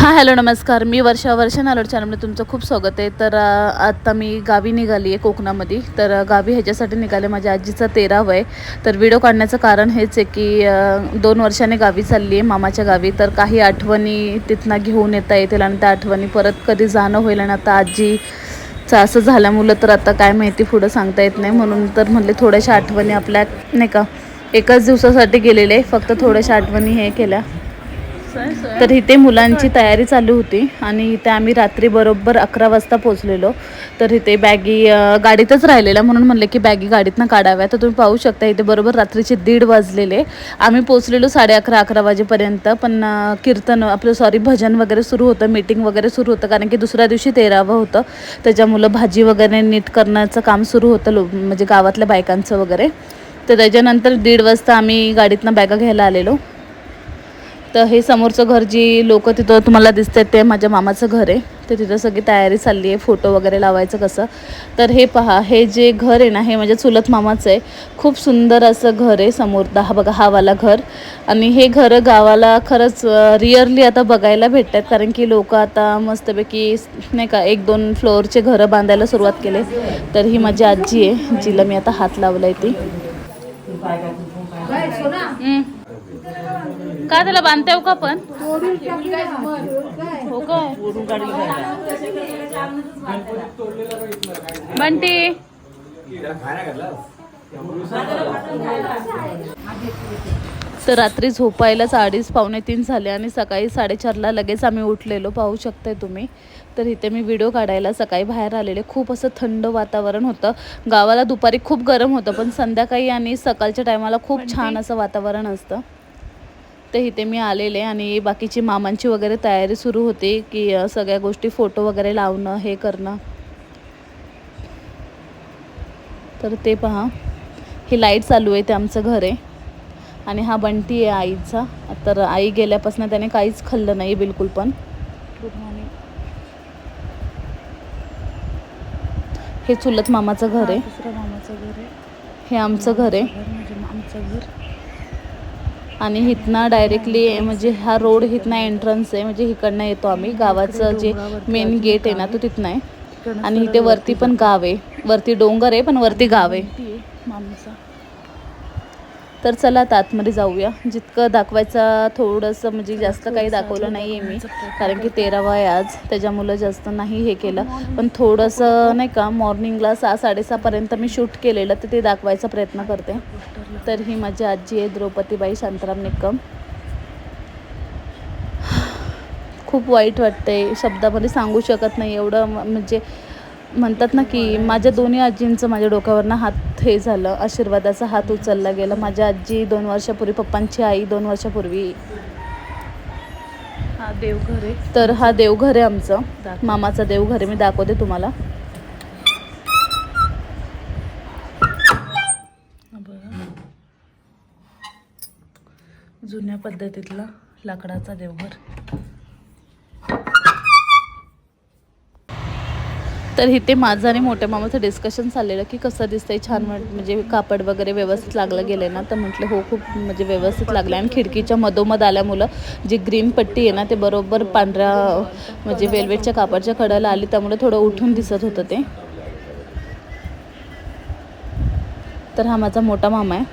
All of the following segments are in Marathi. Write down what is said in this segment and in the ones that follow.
हां हॅलो नमस्कार. मी वर्षा वर्षा नालोड चॅनलमध्ये तुमचं खूप स्वागत आहे. तर आत्ता मी गावी निघाली आहे कोकणामध्ये. तर गावी ह्याच्यासाठी निघाले माझ्या आजीचं तेरावं आहे. तर व्हिडिओ काढण्याचं कारण हेच आहे की दोन वर्षाने गावी चालली आहे मामाच्या गावी. तर काही आठवणी तिथनं घेऊन येता येतील आणि त्या आठवणी परत कधी जाणं होईल आणि आता आजीचं असं झाल्यामुळं तर आता काय माहिती पुढं सांगता येत नाही. म्हणून तर म्हणले थोड्याशा आठवणी आपल्या नाही का एकाच दिवसासाठी गेलेले आहे. फक्त थोड्याशा आठवणी हे केल्या. तर इथे मुलांची तयारी चालू होती आणि इथे आम्ही रात्री बरोबर अकरा वाजता पोचलेलो तर इथे बॅगी गाडीतच राहिलेल्या म्हणून म्हणले की बॅगी गाडीतनं काढाव्या. तर तुम्ही पाहू शकता इथे बरोबर रात्रीचे दीड वाजलेले. आम्ही पोचलेलो साडे अकरा अकरा वाजेपर्यंत. पण कीर्तन आपलं सॉरी भजन वगैरे सुरू होतं मीटिंग वगैरे सुरू होतं. कारण की दुसऱ्या दिवशी तेरावं होतं. त्याच्यामुळं भाजी वगैरे नीट करण्याचं काम सुरू होतं लो म्हणजे गावातल्या बायकांचं वगैरे. तर त्याच्यानंतर दीड वाजता आम्ही गाडीतनं बॅगा घ्यायला आलेलो. तर हे समोरचं घर जी लोक तिथं तुम्हाला दिसत आहेत ते माझ्या मामाचं घर आहे. तर तिथं सगळी तयारी चालली आहे फोटो वगैरे लावायचं कसं. तर हे पहा हे जे घर आहे ना हे म्हणजे चुलत मामाचं आहे. खूप सुंदर असं घर आहे समोर. हा बघा हा वाला घर. आणि हे घर गावाला खरंच रिअरली आता बघायला भेटतात कारण की लोक आता मस्तपैकी नाही का एक दोन फ्लोअरचे घरं बांधायला सुरुवात केले. तर ही माझी आजी आहे जिला मी आता हात लावला आहे ती. हम्म. का त्याला बांधता का पण? हो काय? बंटी. तर रात्री झोपायलाच अडीच पावणे तीन झाले आणि सकाळी साडेचारला लगेच आम्ही उठलेलो. पाहू शकताय तुम्ही. तर इथे मी व्हिडिओ काढायला सकाळी बाहेर आलेले. खूप असं थंड वातावरण होतं. गावाला दुपारी खूप गरम होतं पण संध्याकाळी आणि सकाळच्या टायमाला खूप छान असं वातावरण असतं. तर इथे मी आलेले आणि बाकीची मामांची वगैरे तयारी सुरू होती की सगळ्या गोष्टी फोटो वगैरे लावणं हे करणं. तर ते पहा. ही लाइट चालू आहे ते आमचं घर. आहे आणि हा बंटी आहे आईचा. तर आई गेल्यापासून त्याने काहीच खाल्लं नाही बिलकुल पण. हे चुलत मामाचं घर आहे. मामाचं घर आहे. हे आमचं घर आहे. म्हणजे आमचं घर. आणि हिथनं डायरेक्टली म्हणजे हा रोड हिथनं एंट्रन्स आहे म्हणजे इकडनं येतो आम्ही. गावाचं जे मेन गेट आहे ना तो तिथनं आहे. आणि इथे वरती पण गाव आहे. वरती डोंगर आहे पण वरती गाव आहे मामीचा. तर चला आता आतमध्ये जाऊया. जितकं दाखवायचं थोडंसं म्हणजे जास्त काही दाखवलं नाही आहे मी. कारण की तेरावा आहे आज. त्याच्यामुळं जास्त नाही हे केलं. पण थोडंसं नाही का मॉर्निंगला सहा साडेसहापर्यंत मी शूट केलेलं तर ते दाखवायचा प्रयत्न करते. तर ही माझी आजी आहे द्रौपदीबाई शांताराम निकम. खूप वाईट वाटतंय. शब्दामध्ये सांगू शकत नाही. एवढं म्हणजे म्हणतात ना की माझ्या दोन्ही आजींचं माझ्या डोक्यावरनं हात हे झालं आशीर्वादाचा हात उचलला गेला. माझ्या आजी दोन वर्षापूर्वी पप्पांची आई दोन वर्षापूर्वी. हा देवघर आहे. तर हा देवघर आहे आमचं. मामाचा देवघर आहे. मी दाखवते तुम्हाला. जुन्या पद्धतीतला लाकडाचा देवघर. तर इथे माझं आणि मोठ्या मामाचं डिस्कशन चाललेलं की कसं दिसतंय छान म्हणजे कापड वगैरे व्यवस्थित लागलं गेलं ना तर म्हटलं हो खूप म्हणजे व्यवस्थित लागलं आणि खिडकीच्या मधोमध आल्यामुळं जी ग्रीन पट्टी आहे ना ते बरोबर पांढऱ्या म्हणजे वेल्वेटच्या कापडच्या कडाला आली त्यामुळे थोडं उठून दिसत होतं ते. तर हा माझा मोठा मामा आहे.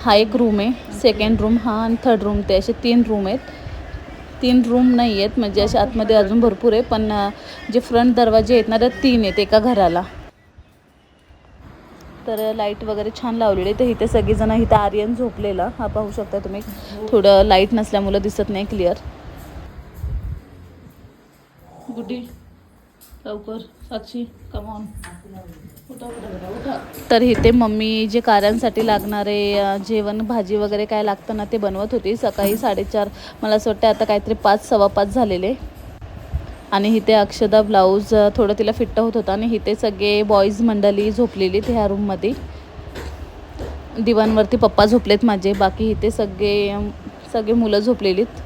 हा एक रूम आहे. सेकंड रूम हा आणि थर्ड रूम ते असे तीन रूम आहेत. तीन रूम नाही आहेत. म्हणजे असे आतमध्ये अजून भरपूर आहे पण जे फ्रंट दरवाजे आहेत ना त्या तीन आहेत एका घराला. तर लाइट वगैरे छान लावलेली आहे. तर इथे सगळेजण इथं आर्यन झोपलेला. हा पाहू शकता तुम्ही. थोडं लाइट नसल्यामुळं दिसत नाही क्लिअर गुड्डी लवकर साक्षी कमॉन तर इथे मम्मी जे कार्यांसाठी लागणारे जेवण भाजी वगैरे काय लागतं ना ते बनवत होती. सकाळी साडेचार मला असं वाटतं आता काहीतरी पाच सव्वा पाच झालेले. आणि इथे अक्षदा ब्लाऊज थोडं तिला फिट्ट होत होता. आणि इथे सगळे बॉईज मंडळी झोपलेली ह्या रूममध्ये दिवाणवरती पप्पा झोपलेत माझे. बाकी इथे सगळे सगळे मुलं झोपलेलीत.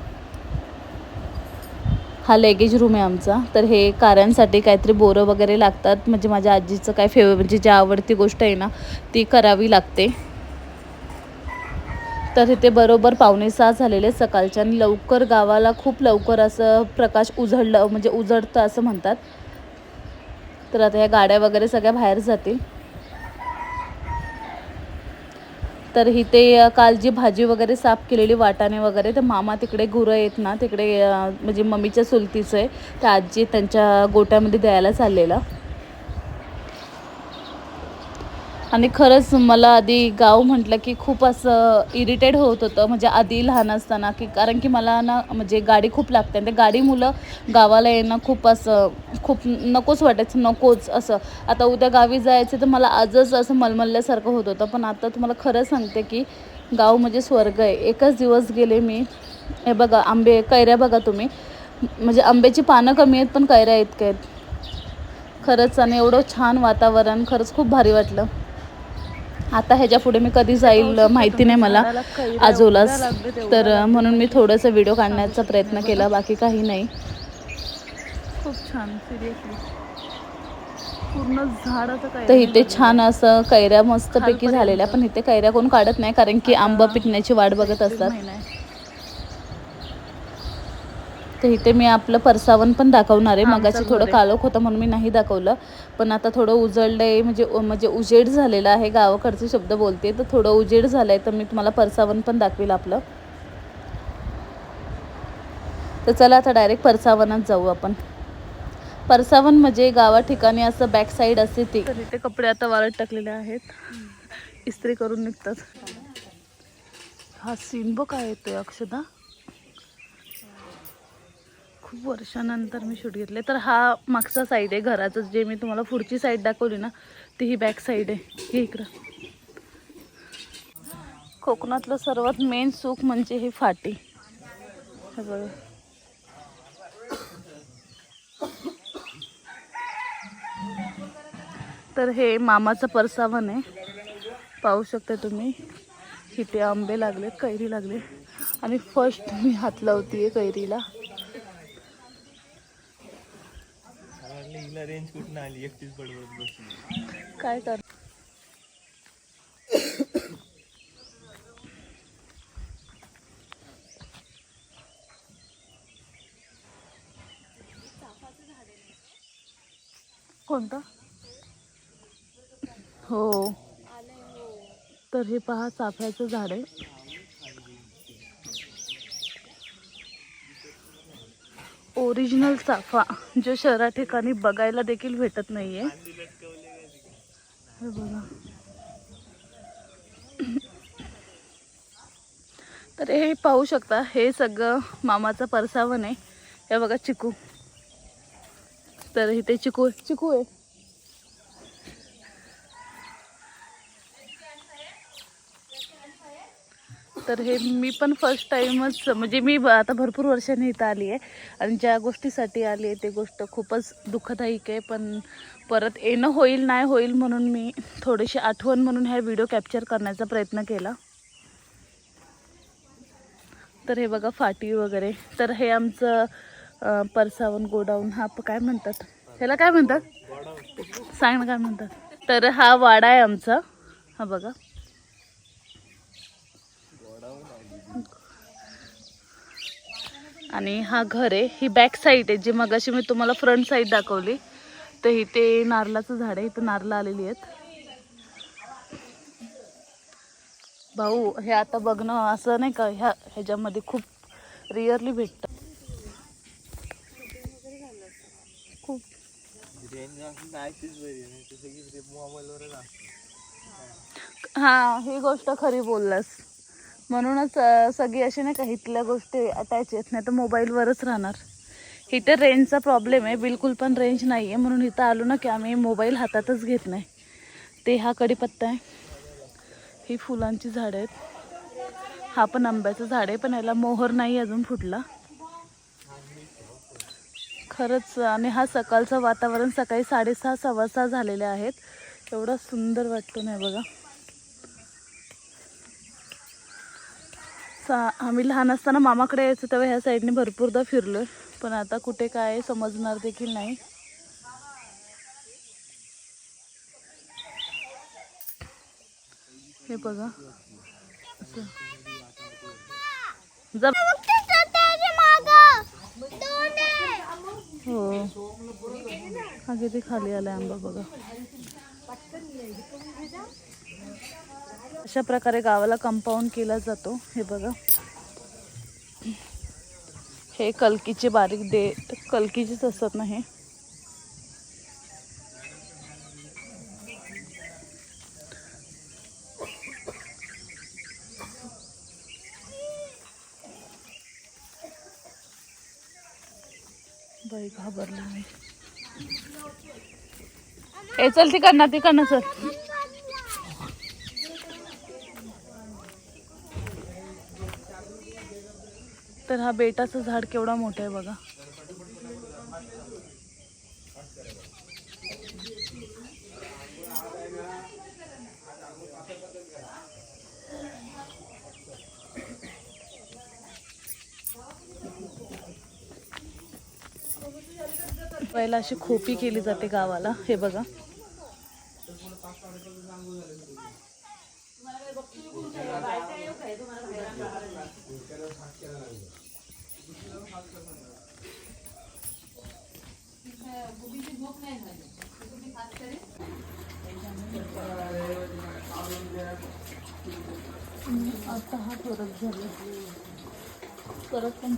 हा लगेज रूम आहे आमचा. तर हे कार्यांसाठी काहीतरी बोरं वगैरे लागतात. म्हणजे माझ्या आजीचं काय फेव म्हणजे जी आवडती गोष्ट आहे ना ती करावी लागते. तर इथे बरोबर पावणे सहा झालेले सकाळच्या आणि लवकर गावाला खूप लवकर असं प्रकाश उजळलं म्हणजे उजळतं असं म्हणतात. तर आता ह्या गाड्या वगैरे सगळ्या बाहेर जातील. तर इथे काल जी भाजी वगैरे साफ केलेली वाटाणे वगैरे तर मामा तिकडे गुरं आहेत ना तिकडे म्हणजे मम्मीच्या सुलतीचं आहे. त्या आजी त्यांच्या गोट्यामध्ये द्यायला चाललेलं. आणि खरंच मला आधी गाव म्हटलं की खूप असं इरिटेट होत होतं. म्हणजे आधी लहान असताना की कारण की मला ना म्हणजे गाडी खूप लागते आणि ते गाडी मुलं गावाला येणं खूप असं खूप नकोच वाटायचं नकोच असं. आता उद्या गावी जायचं तर मला आजच असं मलमलल्यासारखं होत होतं. पण आता तुम्हाला खरं सांगते की गाव म्हणजे स्वर्ग आहे. एकच दिवस गेले मी. हे बघा आंबे कैऱ्या बघा तुम्ही. म्हणजे आंब्याची पानं कमी आहेत पण कैऱ्या इतक्या आहेत. खरंच आणि एवढं छान वातावरण खरंच खूप भारी वाटलं. आता ह्याच्या पुढे मी कधी जाईल माहिती नाही मला. आजोलाच. तर म्हणून मी थोडंसं व्हिडिओ काढण्याचा प्रयत्न केला बाकी काही नाही. खूप छान सिरियसली पूर्ण झाडाचं काय तर इथे छान असं कैऱ्या मस्तपैकी झालेल्या पण इथे कैऱ्या कोण काढत नाही कारण की आंबा पिकण्याची वाट बघत असतात. तर इथे मी आपलं परसावन पण दाखवणार आहे. मगाशी थोडं आहे. काळोख होतं म्हणून मी नाही दाखवलं. पण आता थोडं उजळलंय म्हणजे म्हणजे उजेड झालेलं आहे गावाकडचे शब्द बोलते. तर थोडं उजेड झालंय तर मी तुम्हाला परसावन पण दाखवेल आपलं. तर चला आता डायरेक्ट परसावनात जाऊ आपण. परसावन म्हणजे गावा ठिकाणी असं बॅक साईड असते ती. तर इथे कपडे आता वाळत टाकलेले आहेत. इस्त्री करून निघतात. हा सीन बघ काय येतोय अक्षदा. खूप वर्षानंतर मी शूट घेतले तर हा मागचा साईड आहे घराचं. जे मी तुम्हाला पुढची साईड दाखवली ना ती ही बॅक साईड आहे. हे इकडं. कोकणातलं सर्वात मेन सुख म्हणजे ही फाटी. हे बघा. तर हे मामाचं परसावन आहे. पाहू शकता तुम्ही. इथे आंबे लागले कैरी लागले. आणि फर्स्ट मी हात लावतीये कैरीला हिला रेंज कुठून आली? एकटीच बडबड बसली. काय कर कोणतं? हो. तर हे पहा चाफ्याचं झाड आहे. ओरिजिनल चाफा जो शहरा ठिकाणी बघायला देखील भेटत नाही आहे बघा. तर हे पाहू शकता हे सगळं मामाचं परसावन आहे. हे बघा चिकू. तर इथे चिकू चिकू आहे. तर हे मी पण फर्स्ट टाईमच म्हणजे मी ब- आता भरपूर वर्षांनी इथं आली आहे. आणि ज्या गोष्टीसाठी आली आहे ते गोष्ट खूपच दुःखदायक आहे. पण परत येणं होईल नाही होईल म्हणून मी थोडीशी आठवण म्हणून हा व्हिडिओ कॅप्चर करण्याचा प्रयत्न केला. तर हे बघा फाटी वगैरे. तर हे आमचं परसावन गोडाऊन. हा काय म्हणतात? ह्याला काय म्हणतात? सांग ना काय म्हणतात? तर हा वाडा आहे आमचा. हा बघा. आणि हा घर आहे. ही बॅक साईड आहे. जी मगाशी मी तुम्हाला फ्रंट साईड दाखवली. तर इथे नारळाचं झाड आहे. इथं नारळं आलेली आहेत. भाऊ हे आता बघणं असं नाही का? ह्या ह्याच्यामध्ये खूप रिअरली भेटतं. खूप. हां ही गोष्ट खरी बोललास. म्हणूनच सगळी अशी नाही का इथल्या गोष्टी अटॅच येत नाही तर मोबाईलवरच राहणार. इथं रेंजचा प्रॉब्लेम आहे. बिलकुल पण रेंज नाही आहे म्हणून इथं आलो ना की आम्ही मोबाईल हातातच घेत नाही. ते हा कडीपत्ता आहे. ही फुलांची झाडं आहेत. हा पण आंब्याचं झाड आहे पण याला मोहर नाही अजून फुटला. खरंच आणि हा सकाळचं वातावरण सकाळी साडेसहा सव्वा सहा झालेले आहेत. एवढा सुंदर वाटतो नाही बघा. सा आम्ही लहान असताना मामाकडे यायचो तेव्हा ह्या साईडने भरपूरदा फिरलो. पण आता कुठे काय समजणार देखील नाही. हे बघा. असं. हो. हा ते खाली आलाय आंबा बघा. अशा प्रकारे गावाला कंपाऊंड केला जातो. हे बघा. हे कलकीचे बारीक दे कलकीचेच असतात ना हे. बाई घाबरली मी. चल तिकडनं तिकडनं चल. तर हा बेटाचं झाड केवढा मोठा आहे बघा. पहिला अशी खोपी केली जाते गावाला हे बघा. आता हा परत झाला. परत पण.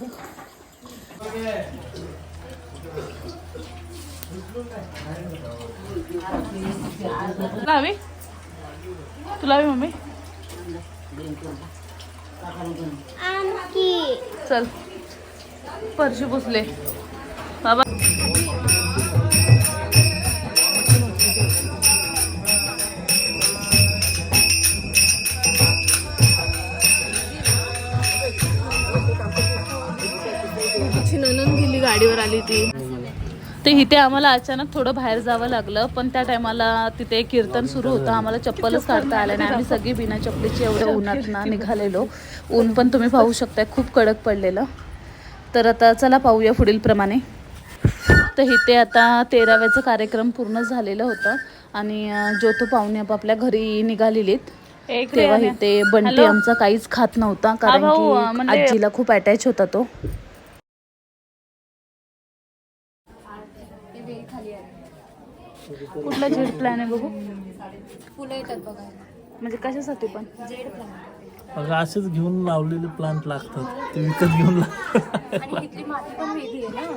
तुला हवी? तुला हवी मम्मी? चल. परशी पुसले ते इथे आम्हाला अचानक थोडं बाहेर जावं लागलं पण त्या टायमाला तिथे कीर्तन सुरू होतं. आम्हाला चप्पलच काढता आलं नाही. आम्ही सगळी बिना चप्पलीची एवढ्या उन्हात ना निघालेलो. ऊन पण तुम्ही पाहू शकताय खूप कडक पडलेलं. तर आता चला पाहूया पुढील प्रमाणे. तर इथे आता तेराव्याचा कार्यक्रम पूर्ण झालेला होता आणि अं, ज्योतो पाहुणे आपापल्या घरी निघालेलीत. तेव्हा इथे बंटी आमचा काहीच खात नव्हता कारण की म्हणजे- आजीला खूप अटॅच होता तो. कुठला झेड प्लॅन आहे बघू? फुलं येतात बघायला म्हणजे कशासाठी पण? जेड प्लांट अगं असेच घेऊन लावलेले प्लांट लागतात. ते विकत घेऊन लाव आणि इथली माती पण वेगळी आहे ना?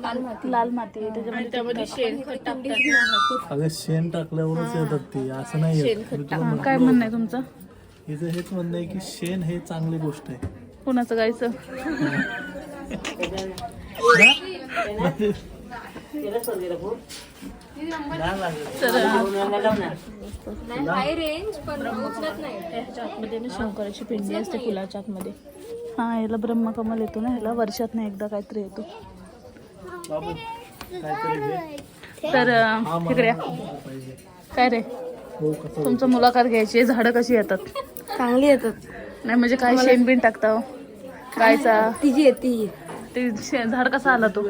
लाल माती. लाल माती आहे त्याच्यामध्ये त्यामध्ये शेणखत टाकतात. टाकतात अगं शेण टाकल्यावरच येतात ते. असं नाही येत. मी तुला हा, म्हणलो. काय म्हणणं आहे तुमचं? हिचं हेच म्हणणं आहे की शेण हे चांगली गोष्ट आहे. कुणाचं गायचं? नाही हाय रेंज पण उचलत नाही. ह्याच्या आतमध्ये ना शंकराची पिंडी असते फुलाच्या आतमध्ये हा याला ब्रह्मकमल येतो ना ह्याला वर्षात ना एकदा काहीतरी येतो. तर इकडे काय रे? हो तुमचं मुलाखत घ्यायची झाडं कशी येतात? चांगली येतात. नाही म्हणजे काय शेण बिन टाकता हो? कायचा तिची येते झाड कसा आला तो?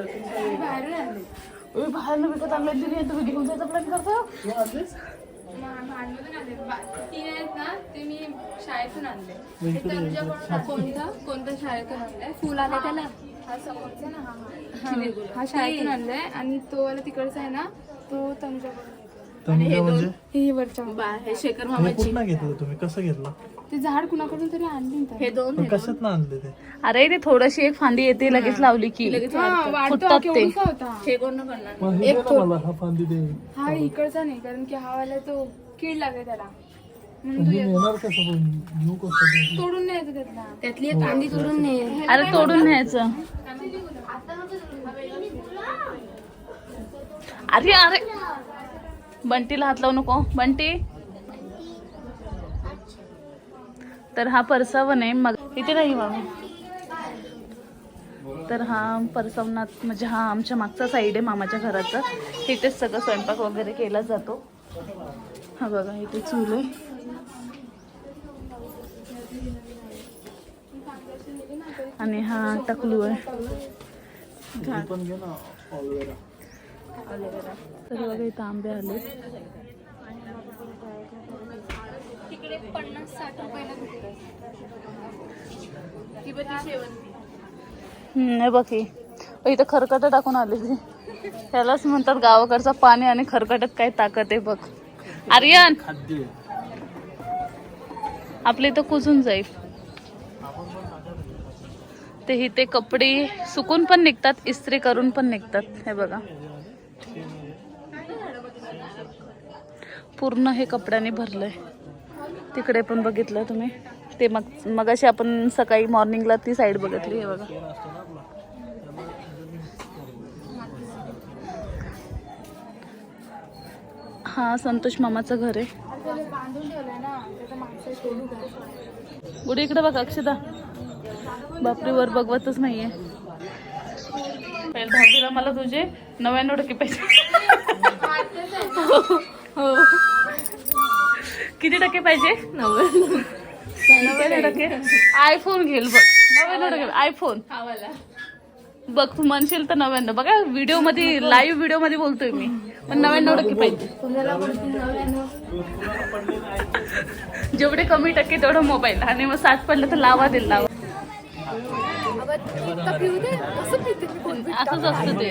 ओय, बाहेर विकत आणलं तिने तुम्ही घेऊन जायचा प्लॅन करता? ते मी शाळेतून आणले. कोणतं? कोणतं शाळेतून आणलंय? फुल आले त्याला हा समोरचा ना हा हा. शाळेतून आणलाय. आणि तो वाला तिकडचा आहे ना तो तंजावर तनुजा म्हणजे? ही वरच्या हे शेखर हे घेतलं तुम्ही कसं घेतलं? ते झाड कुणाकडून तरी आणले हे दोन पण कशात ना आणले ते? अरे ते थोडीशी एक फांदी येते लगेच लावली की. फुटतात ते. होता. हे कोण करणार? मग हे दे ना मला हा फांदी दे हा इकडचा नाही कारण की हा वाला तो कीड लागले त्याला. पण हे येणार कसं पण? घेऊ कसं ते? तोडून नाही येतो त्यातला. त्यातली एक कांदी तोडून नाही अरे तोडून न्यायचं. अरे अरे. बंटीला हात लावू नको बंटी. तर हा परसावन आहे. मग इथे नाही मामी तर हा परसवनात म्हणजे हा आमच्या मागचा साईड आहे मामाच्या घराचा. इथेच सगळं स्वयंपाक वगैरे केला जातो. हा बघा इथे चूल आहे. आणि हा टकलू आहे. तर बघा इथं आंबे आले तिकडे पन्नास साठ रुपयाला ती ती शेवंती. हे बघ ही. इथं खरकट टाकून आली ती. त्यालाच म्हणतात गावाकडचं पाणी आणि खरकटात काय ताकद आहे बघ. आर्यन! आपल्या इथं कुजून जाईल. ते इथे कपडे सुकून पण निघतात इस्त्री करून पण निघतात. हे बघा. पूर्ण हे कपड्याने भरलंय. तिकडे पण बघितलं तुम्ही. ते मग मगाशी आपण सकाळी मॉर्निंगला ती साईड बघितली हे बघा. हा संतोष मामाचं घर आहे. गुढी गुडी इकडे बघ अक्षदा. बापरे वर बघवतच नाहीये. दहावीला मला तुझे नव्याण्णव टक्के पाहिजे हो. हो. किती टक्के पाहिजे? नव्याण्णव टक्के. आयफोन घेईल बघ. नव्याण्णव टक्के आयफोन. बघ तू म्हणशील तर नव्याण्णव. बघा व्हिडिओमध्ये लाईव्ह व्हिडिओमध्ये बोलतोय मी. पण नव्याण्णव टक्के पाहिजे. जेवढे कमी टक्के तेवढं मोबाईल आणि मग साठ पडलं तर लावा दिल लावा. असंच असतं ते.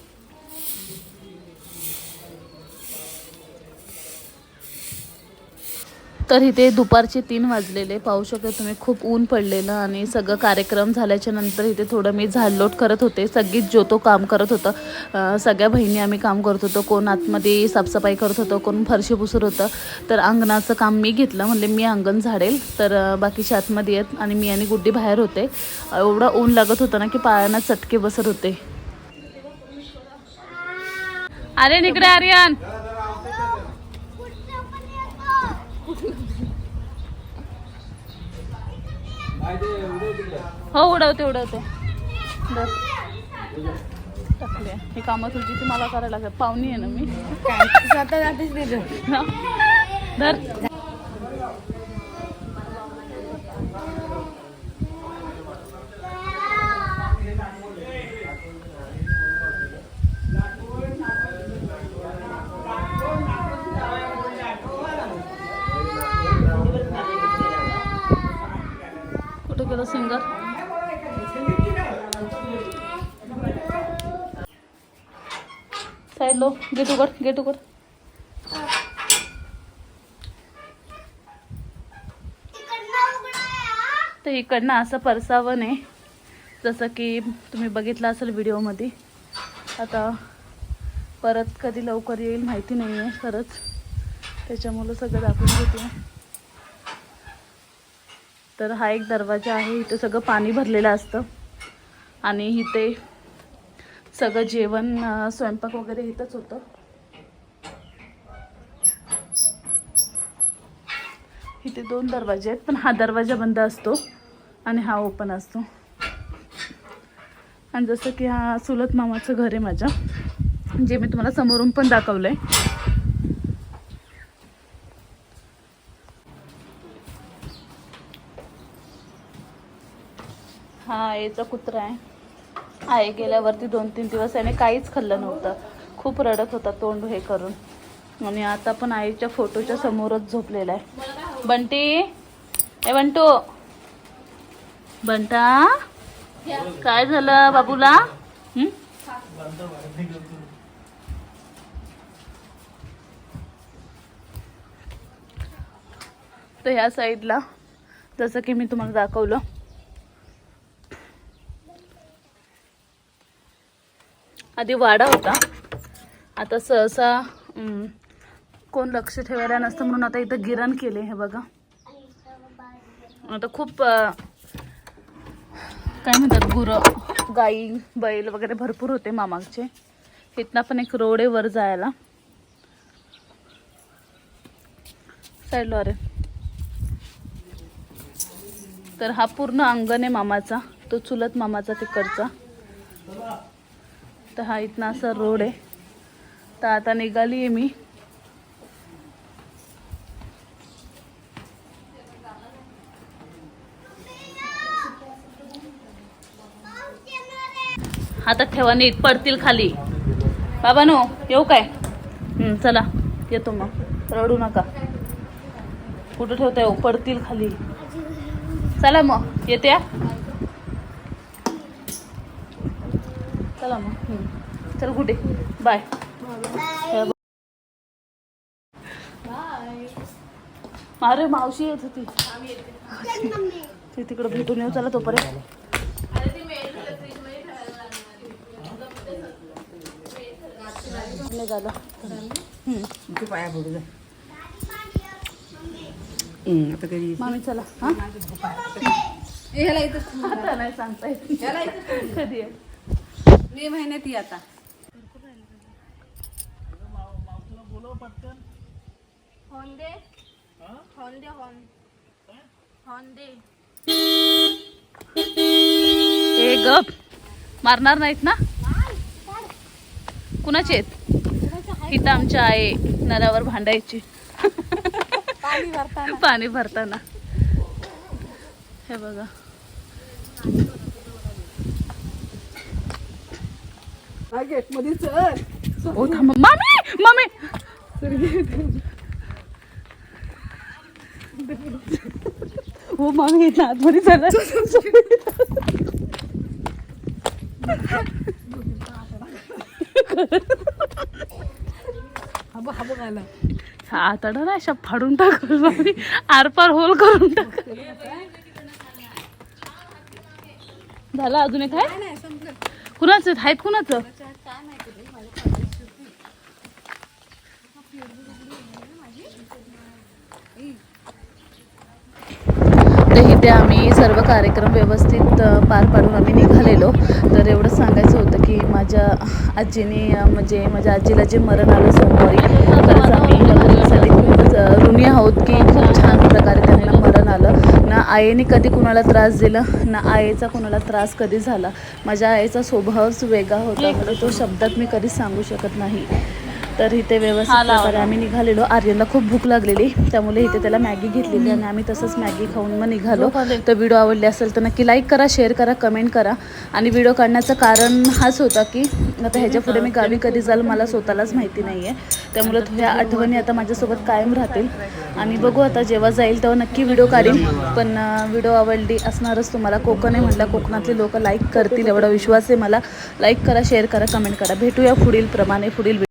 तर इथे दुपारचे तीन वाजलेले. पाहू शकता तुम्ही खूप ऊन पडलेलं आणि सगळं कार्यक्रम झाल्याच्यानंतर इथे थोडं मी झाडलोट करत होते. सगळीच जो तो काम करत होतं सगळ्या बहिणी आम्ही काम करत होतो. कोण आतमध्ये साफसफाई करत होतो कोण फरशी पुसत होतं. तर अंगणाचं काम मी घेतलं म्हणले मी अंगण झाडेल तर बाकीच्या बाकीचे आतमध्ये येत आणि मी आणि गुड्डी बाहेर होते. एवढं ऊन लागत होतं ना की पायांना चटके बसत होते. अरे इकडे आर्यन! हो उडवते उडवते. बस टाकले. हे कामं तुझी ती मला करायला लागतात. पाहुणी आहे ना मी. जाता जातेच. धर कुठे गेलं सिंगर साईड लो गेट उघड गेट उघड तर इकडनं असं परसावन आहे जसं की तुम्ही बघितलं असेल व्हिडिओमध्ये. आता परत कधी लवकर येईल माहिती नाही आहे खरंच. त्याच्यामुळं सगळं दाखवून घेते. तर हा एक दरवाजा आहे. इथं सगळं पाणी भरलेलं असतं. आणि इथे सगळं जेवण स्वयंपाक वगैरे इथंच होतं. इथे दोन दरवाजे आहेत पण हा दरवाजा बंद असतो आणि हा ओपन असतो. आणि जसं की हा सुलत मामाचं घर आहे माझ्या जे मी तुम्हाला समोरून पण दाखवलं आहे हा याचा कुत्रा आहे. आहे गेल्यावरती दोन तीन दिवस याने काहीच खाल्लं नव्हतं. खूप रडत होता तोंड हे करून. आणि आता पण आईच्या फोटोच्या समोरच झोपलेला आहे. बंटी ए बंटू. बंटा काय झालं बाबूला? तर ह्या साईडला जसं की मी तुम्हाला दाखवलं. आधी वाडा होता. आता सहसा कोण लक्ष ठेवायला नसतं म्हणून आता इथं गिरण केले हे बघा. आता खूप काय म्हणतात गुरं गाई बैल वगैरे भरपूर होते मामाचे. इथनं पण एक रोड आहे वर जायला. साईडला अरे तर हा पूर्ण अंगण आहे मामाचा. तो चुलत मामाचा तिकडचा. तर हा इथनं असा रोड आहे. तर आता निघाली आहे मी. हातात ठेवा नीट पडतील खाली. बाबा नो येऊ काय? चला येतो मग. रडू नका. कुठं ठेवताय येऊ पडतील खाली. चला मग येते चला मग. चल कुठे बाय. अरे मावशी येत होती. ती तिकडे भेटून येऊ चला तोपर्यंत. झालं मामी चला. हा? आता नाही सांगता येत. कधी आहे? मे महिन्यात ये आता. ए गप. मारणार नाहीत ना? कुणाचे आहेत? इथं आमच्या आहे नरावर भांडायची. पाणी भरताना. हे बघा. मध्ये चल. ओ थांब. मामी मामी! हो मामी इथं आतमध्ये चला. आतडा ना अशा फाडून टाक आरपार होल करून टाक झालं अजून एक आहे कुणाचं? आहेत कुणाचं? तिथे आम्ही सर्व कार्यक्रम व्यवस्थित पार पाडून आम्ही निघालेलो. तर एवढंच सांगायचं होतं की माझ्या आजीने म्हणजे माझ्या आजीला जे मरण आलं सोमवारी तरच आम्ही या खूपच ऋणी आहोत की खूप छान प्रकारे त्यांना मरण आलं. ना आईने कधी कुणाला त्रास दिला ना आईचा कुणाला त्रास कधी झाला. माझ्या आईचा स्वभावच वेगळा होता. म्हणजे तो शब्दात मी कधीच सांगू शकत नाही. तर इथे व्यवस्थित प्रकारे आम्ही निघालेलो. आर्यनला खूप भूक लागलेली त्यामुळे इथे त्याला मॅगी घेतलेली आणि आम्ही तसंच मॅगी खाऊन मग निघालो. तर व्हिडिओ आवडले असेल तर नक्की लाईक करा शेअर करा कमेंट करा. आणि व्हिडिओ काढण्याचं कारण हाच होता की आता ह्याच्या पुढे मी गावी कधी जाल मला स्वतःलाच माहिती नाही आहे त्यामुळे ह्या आठवणी आता माझ्यासोबत कायम राहतील. आणि बघू आता जेव्हा जाईल तेव्हा नक्की व्हिडिओ काढीन. पण व्हिडिओ आवडली असणारच तुम्हाला. कोकण आहे म्हटलं कोकणातले लोक लाईक करतील एवढा विश्वास आहे मला. लाईक करा शेअर करा कमेंट करा. भेटूया पुढील प्रमाणे पुढील